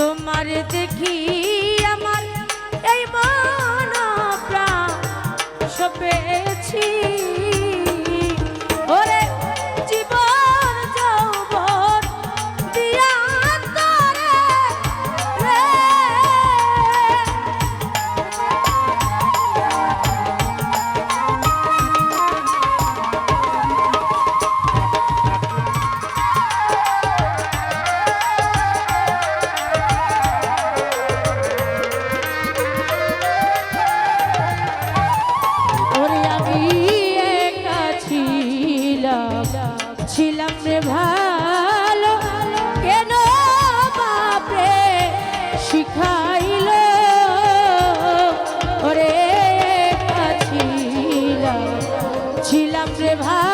তোমার দেখি আমার এই মন প্রাণ সপেছি। পেলাম রে ভাই